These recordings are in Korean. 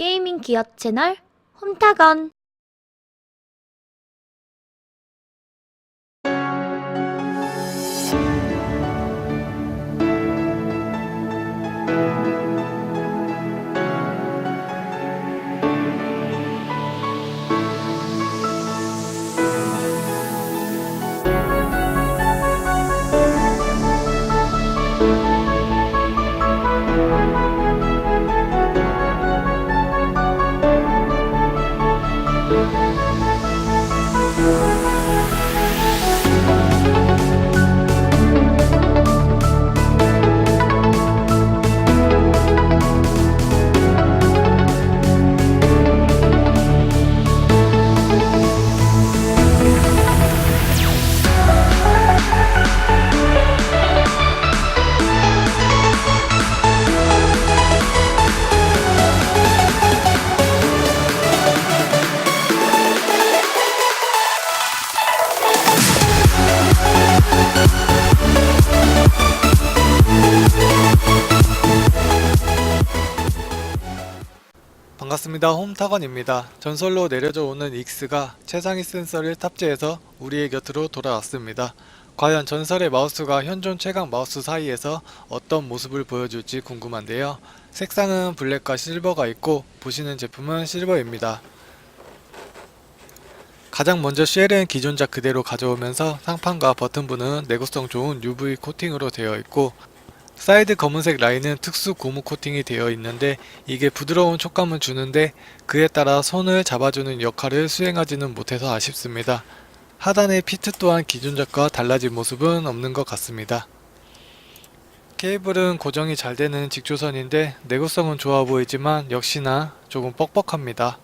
게이밍 기업 채널 홈타건 Música 반갑습니다. 홈타건입니다. 전설로 내려져 오는 익스가 최상위 센서를 탑재해서 우리의 곁으로 돌아왔습니다. 과연 전설의 마우스가 현존 최강 마우스 사이에서 어떤 모습을 보여줄지 궁금한데요. 색상은 블랙과 실버가 있고 보시는 제품은 실버입니다. 가장 먼저 쉘은 기존작 그대로 가져오면서 상판과 버튼부는 내구성 좋은 UV 코팅으로 되어 있고 사이드 검은색 라인은 특수 고무 코팅이 되어 있는데 이게 부드러운 촉감을 주는데 그에 따라 손을 잡아주는 역할을 수행하지는 못해서 아쉽습니다. 하단의 피트 또한 기존작과 달라진 모습은 없는 것 같습니다. 케이블은 고정이 잘 되는 직조선인데 내구성은 좋아 보이지만 역시나 조금 뻑뻑합니다.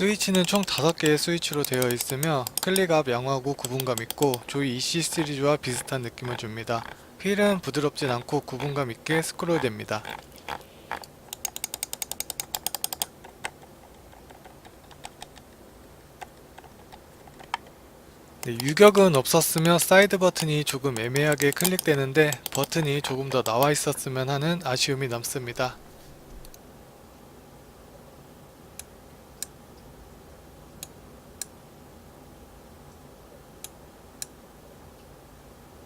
스위치는 총 5개의 스위치로 되어 있으며 클릭압 양호하고 구분감 있고 조이 EC 시리즈와 비슷한 느낌을 줍니다. 휠은 부드럽진 않고 구분감 있게 스크롤 됩니다. 네, 유격은 없었으며 사이드 버튼이 조금 애매하게 클릭되는데 버튼이 조금 더 나와 있었으면 하는 아쉬움이 남습니다.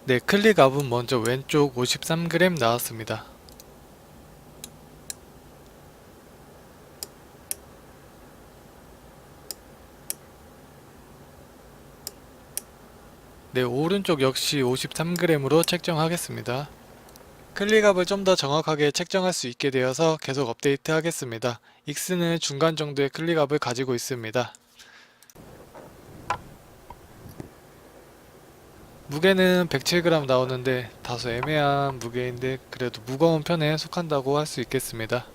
네, 클릭압은 먼저 왼쪽 53g 나왔습니다. 네, 오른쪽 역시 53g으로 책정하겠습니다. 클릭압을 좀 더 정확하게 책정할 수 있게 되어서 계속 업데이트 하겠습니다. 익스는 중간 정도의 클릭압을 가지고 있습니다. 무게는 107g 나오는데 다소 애매한 무게인데 그래도 무거운 편에 속한다고 할 수 있겠습니다.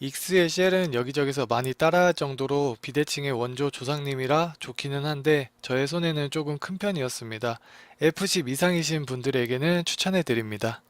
익스의 쉘은 여기저기서 많이 따라할 정도로 비대칭의 원조 조상님이라 좋기는 한데 저의 손에는 조금 큰 편이었습니다. F10 이상이신 분들에게는 추천해 드립니다.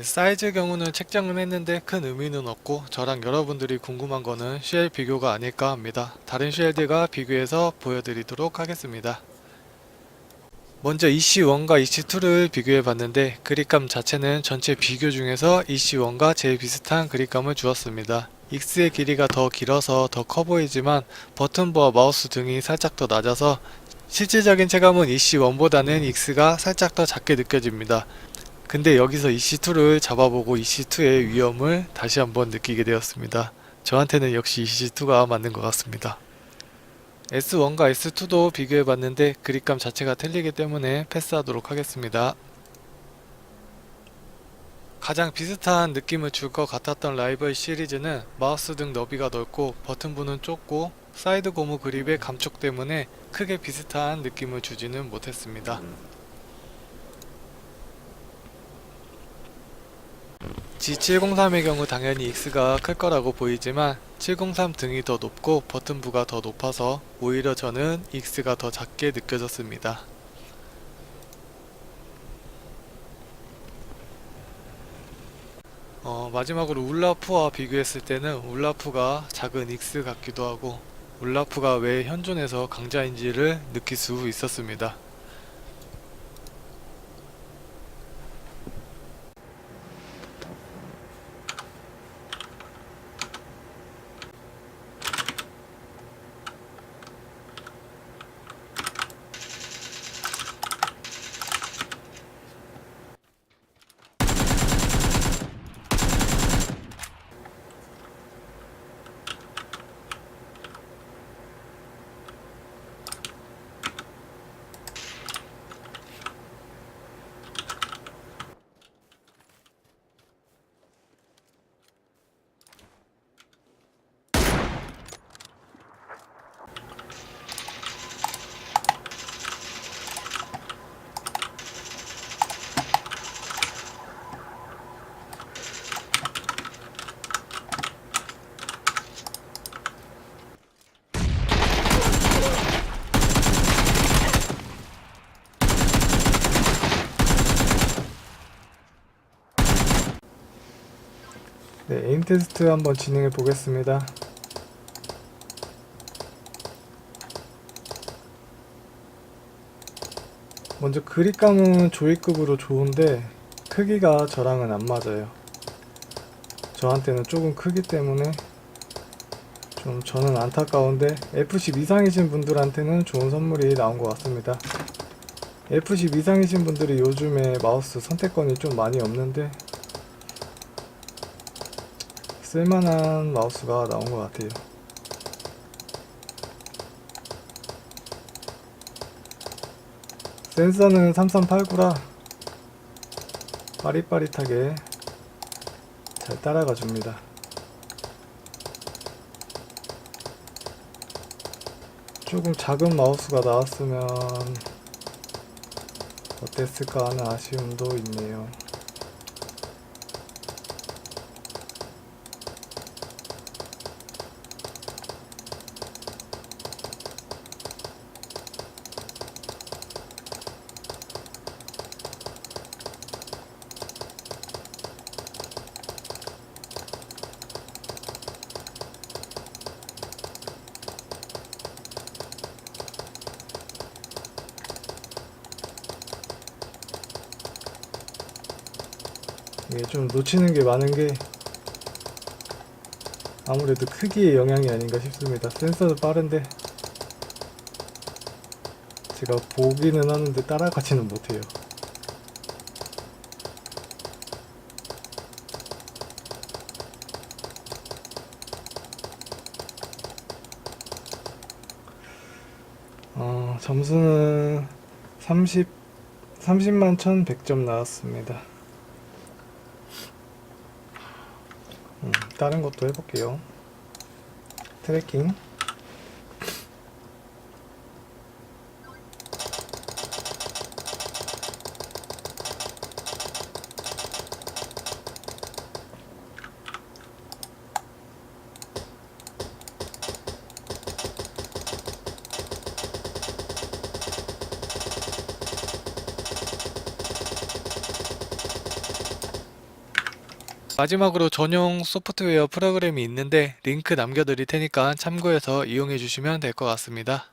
사이즈 경우는 책정은 했는데 큰 의미는 없고 저랑 여러분들이 궁금한 거는 쉘 비교가 아닐까 합니다. 다른 쉘들과 비교해서 보여드리도록 하겠습니다. 먼저 EC1과 EC2를 비교해 봤는데 그립감 자체는 전체 비교 중에서 EC1과 제일 비슷한 그립감을 주었습니다. 익스의 길이가 더 길어서 더 커 보이지만 버튼부와 마우스 등이 살짝 더 낮아서 실질적인 체감은 EC1보다는 익스가 살짝 더 작게 느껴집니다. 근데 여기서 EC2를 잡아보고 EC2의 위험을 다시 한번 느끼게 되었습니다. 저한테는 역시 EC2가 맞는 것 같습니다. S1과 S2도 비교해봤는데 그립감 자체가 틀리기 때문에 패스하도록 하겠습니다. 가장 비슷한 느낌을 줄 것 같았던 라이벌 시리즈는 마우스 등 너비가 넓고 버튼부는 좁고 사이드 고무 그립의 감촉 때문에 크게 비슷한 느낌을 주지는 못했습니다. G703의 경우 당연히 X가 클 거라고 보이지만 703 등이 더 높고 버튼부가 더 높아서 오히려 저는 X가 더 작게 느껴졌습니다. 어, 마지막으로 울라프와 비교했을 때는 울라프가 작은 X 같기도 하고 울라프가 왜 현존해서 강자인지를 느낄 수 있었습니다. 테스트 한번 진행해 보겠습니다. 먼저 그립감은 조이급으로 좋은데 크기가 저랑은 안 맞아요. 저한테는 조금 크기 때문에 좀 저는 안타까운데 F10 이상이신 분들한테는 좋은 선물이 나온 것 같습니다. F10 이상이신 분들이 요즘에 마우스 선택권이 좀 많이 없는데 쓸만한 마우스가 나온 것 같아요. 센서는 3389라 빠릿빠릿하게 잘 따라가 줍니다. 조금 작은 마우스가 나왔으면 어땠을까 하는 아쉬움도 있네요. 이게 좀 놓치는 게 많은 게 아무래도 크기의 영향이 아닌가 싶습니다. 센서도 빠른데 제가 보기는 하는데 따라가지는 못해요. 어, 점수는 30, 30만 1100점 나왔습니다. 다른 것도 해볼게요. 트래킹. 마지막으로 전용 소프트웨어 프로그램이 있는데 링크 남겨드릴 테니까 참고해서 이용해 주시면 될 것 같습니다.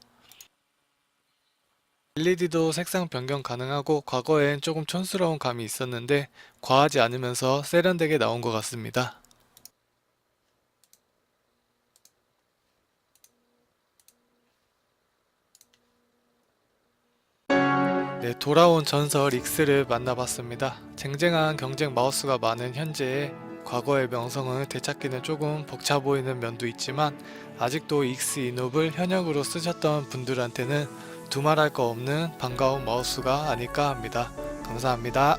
LED도 색상 변경 가능하고 과거엔 조금 촌스러운 감이 있었는데 과하지 않으면서 세련되게 나온 것 같습니다. 네, 돌아온 전설 익스를 만나봤습니다. 쟁쟁한 경쟁 마우스가 많은 현재에 과거의 명성을 되찾기는 조금 벅차 보이는 면도 있지만 아직도 익스 이노블 현역으로 쓰셨던 분들한테는 두말할 거 없는 반가운 마우스가 아닐까 합니다. 감사합니다.